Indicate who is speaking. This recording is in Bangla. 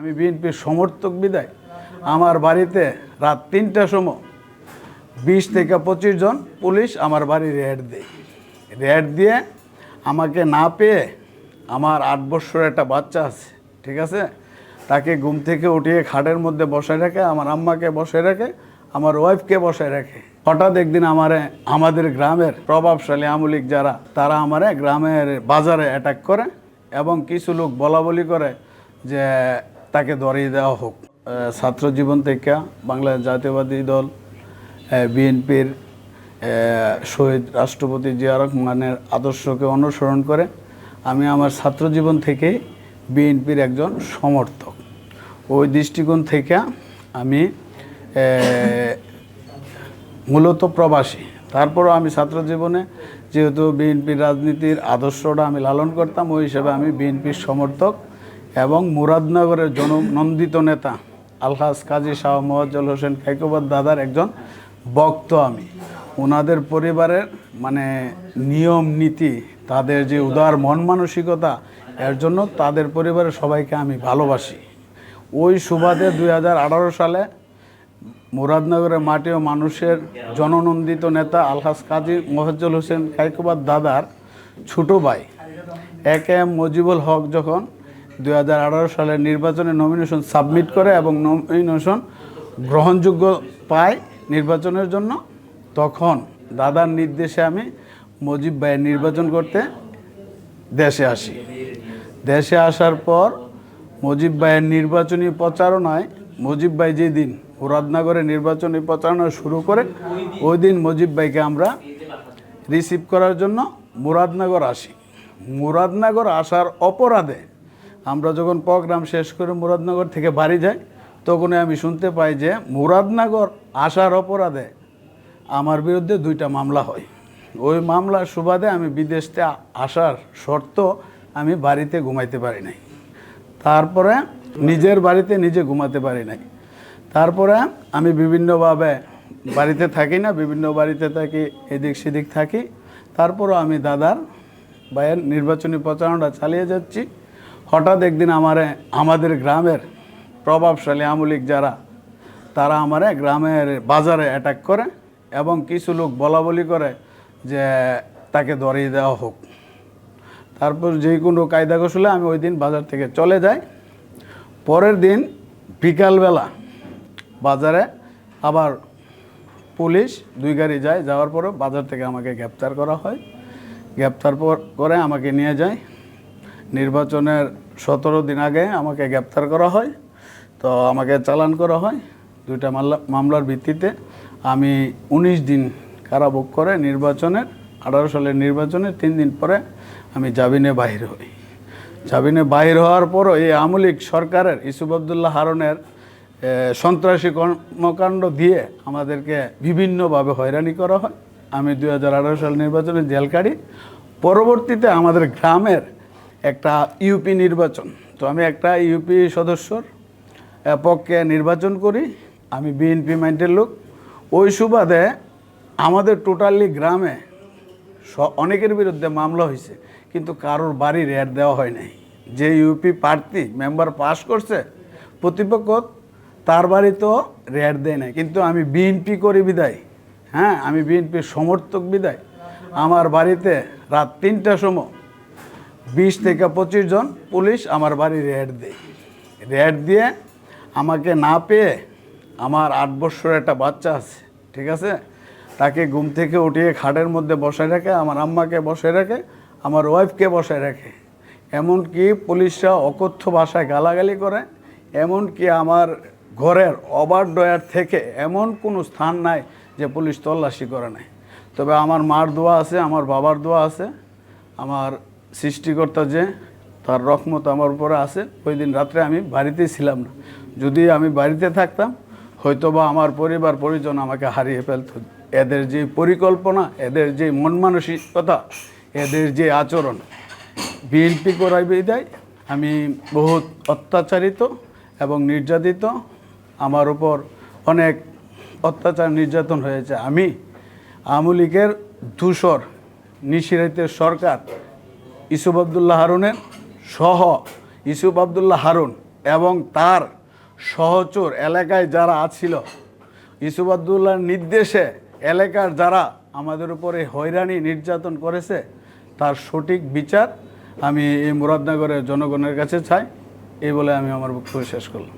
Speaker 1: আমি বিএনপির সমর্থক বিদায়। আমার বাড়িতে রাত তিনটার সময় বিশ থেকে পঁচিশ জন পুলিশ আমার বাড়ি রেড দেয়। রেড দিয়ে আমাকে না পেয়ে আমার আট বছরের একটা বাচ্চা আছে, ঠিক আছে? তাকে ঘুম থেকে উঠিয়ে খাটের মধ্যে বসায় রাখে, আমার আম্মাকে বসায় রাখে, আমার ওয়াইফকে বসায় রাখে। হঠাৎ একদিন আমারে, আমাদের গ্রামের প্রভাবশালী আমলিক যারা, তারা আমারে গ্রামের বাজারে অ্যাটাক করে এবং কিছু লোক বলা বলি করে যে তাকে ধরিয়ে দেওয়া হোক। ছাত্র জীবন থেকে বাংলাদেশ জাতীয়বাদী দল বিএনপির শহীদ রাষ্ট্রপতি জিয়া রহমানের আদর্শকে অনুসরণ করে আমি আমার ছাত্র জীবন থেকে বিএনপির একজন সমর্থক। ওই দৃষ্টিকোণ থেকে আমি মূলত প্রবাসী। তারপরও আমি ছাত্র জীবনে যেহেতু বিএনপির রাজনীতির আদর্শটা আমি লালন করতাম, ওই হিসেবে আমি বিএনপির সমর্থক। এবং মুরাদনগরের জননন্দিত নেতা আলহাজ কাজী শাহ মোয়াজ্জল হোসেন কাইকোবাদ দাদার একজন বক্ত আমি। ওনাদের পরিবারের মানে নিয়ম, নীতি, তাদের যে উদার মন মানসিকতা, এর জন্য তাদের পরিবারের সবাইকে আমি ভালোবাসি। ওই সুবাদে দুই হাজার আঠারো সালে মুরাদনগরের মাটি ও মানুষের জননন্দিত নেতা আলহাজ কাজী মোহাজ্জল হোসেন কাইকোবাদ দাদার ছোট ভাই এ কে এম মজিবুল হক যখন দু হাজার আঠারো সালের নির্বাচনে নমিনেশন সাবমিট করে এবং নমিনেশন গ্রহণযোগ্য পায় নির্বাচনের জন্য, তখন দাদার নির্দেশে আমি মজিব ভাইয়ের নির্বাচন করতে দেশে আসি। দেশে আসার পর মুজিব ভাইয়ের নির্বাচনী প্রচারণায়, মুজিব ভাই যেদিন মুরাদনগরে নির্বাচনী প্রচারণা শুরু করে ওই দিন মুজিব ভাইকে আমরা রিসিভ করার জন্য মুরাদনগর আসি। মুরাদনগর আসার অপরাধে আমরা যখন প্রোগ্রাম শেষ করে মুরাদনগর থেকে বাড়ি যাই, তখনই আমি শুনতে পাই যে মুরাদনগর আসার অপরাধে আমার বিরুদ্ধে দুইটা মামলা হয়। ওই মামলার সুবাদে আমি বিদেশতে আসার শর্ত আমি বাড়িতে ঘুমাইতে পারি নাই। তারপরে নিজের বাড়িতে নিজে ঘুমাতে পারি নাই। তারপরে আমি বিভিন্নভাবে বাড়িতে থাকি না, বিভিন্ন বাড়িতে থাকি, এদিক সেদিক থাকি। তারপরও আমি দাদার ভাইয়ের নির্বাচনী প্রচারণা চালিয়ে যাচ্ছি। হঠাৎ একদিন আমারে, আমাদের গ্রামের প্রভাবশালী আমলিক যারা, তারা আমারে গ্রামের বাজারে অ্যাটাক করে এবং কিছু লোক বলা বলি করে যে তাকে ধরিয়ে দেওয়া হোক। তারপর যে কোনো কায়দা কৌশলে আমি ওই দিন বাজার থেকে চলে যাই। পরের দিন বিকালবেলা বাজারে আবার পুলিশ দুই গাড়ি যায়, যাওয়ার পরে বাজার থেকে আমাকে গ্রেপ্তার করা হয়। গ্রেপ্তার করে আমাকে নিয়ে যায়। নির্বাচনের সতেরো দিন আগে আমাকে গ্রেপ্তার করা হয়। তো আমাকে চালান করা হয় দুইটা মামলা, মামলার ভিত্তিতে। আমি উনিশ দিন কারাভোগ করে নির্বাচনের, আঠারো সালের নির্বাচনের তিন দিন পরে আমি জামিনে বাহির হই। জামিনে বাহির হওয়ার পরও এই আমলিক সরকারের ইসুফ আবদুল্লাহ হারনের সন্ত্রাসী কর্মকাণ্ড দিয়ে আমাদেরকে বিভিন্নভাবে হয়রানি করা হয়। আমি দুই সাল নির্বাচনে জেল কাটি পরবর্তীতে আমাদের গ্রামের একটা ইউপি নির্বাচন। তো আমি একটা ইউপি সদস্যর পক্ষে নির্বাচন করি, আমি বিএনপি মাইন্ডের লোক। ওই সুবাদে আমাদের টোটালি গ্রামে অনেকের বিরুদ্ধে মামলা হয়েছে, কিন্তু কারোর বাড়ি রেট দেওয়া হয় নাই। যে ইউপি প্রার্থী মেম্বার পাস করছে, প্রতিপক্ষ তার বাড়ি তো রেট দেয় নাই। কিন্তু আমি বিএনপি করি বিদায়। হ্যাঁ আমি বিএনপির সমর্থক বিদায়। আমার বাড়িতে রাত তিনটার সময় বিশ থেকে পঁচিশ জন পুলিশ আমার বাড়ি রেড দেয়, রেড দিয়ে আমাকে না পেয়ে আমার আট বছরের একটা বাচ্চা আছে, ঠিক আছে? তাকে ঘুম থেকে উঠিয়ে খাটের মধ্যে বসায় রাখে, আমার আম্মাকে বসায় রাখে, আমার ওয়াইফকে বসায় রাখে, এমনকি পুলিশরা অকথ্য ভাষায় গালাগালি করে, এমনকি আমার ঘরের ওভার ডয়ার থেকে এমন কোনো স্থান নাই যে পুলিশ তল্লাশি করে নাই। তবে আমার মার দোয়া আছে, আমার বাবার দোয়া আছে, আমার সৃষ্টিকর্তা যে তার রহমত আমার উপরে আছে, ওই দিন রাত্রে আমি বাড়িতেই ছিলাম না। যদি আমি বাড়িতে থাকতাম, হয়তোবা আমার পরিবার পরিজন আমাকে হারিয়ে ফেলত। এদের যে পরিকল্পনা, এদের যে মন মানসিকতা, এদের যে আচরণ বিএনপি করাই বিদায়। আমি বহুত অত্যাচারিত এবং নির্যাতিত। আমার উপর অনেক অত্যাচার নির্যাতন হয়েছে। আমি আওয়ামী লীগের ধূসর, নিশিরাইতের সরকার ইসুফ আবদুল্লাহ হারুনের সহ ইসুফ আবদুল্লাহ হারুন এবং তার সহচর এলাকায় যারা আছিল, ইসুফ আবদুল্লাহর নির্দেশে এলাকার যারা আমাদের উপরে হয়রানি নির্যাতন করেছে, তার সঠিক বিচার আমি এই মুরাদনগরের জনগণের কাছে চাই। এই বলে আমি আমার বক্তব্য শেষ করলাম।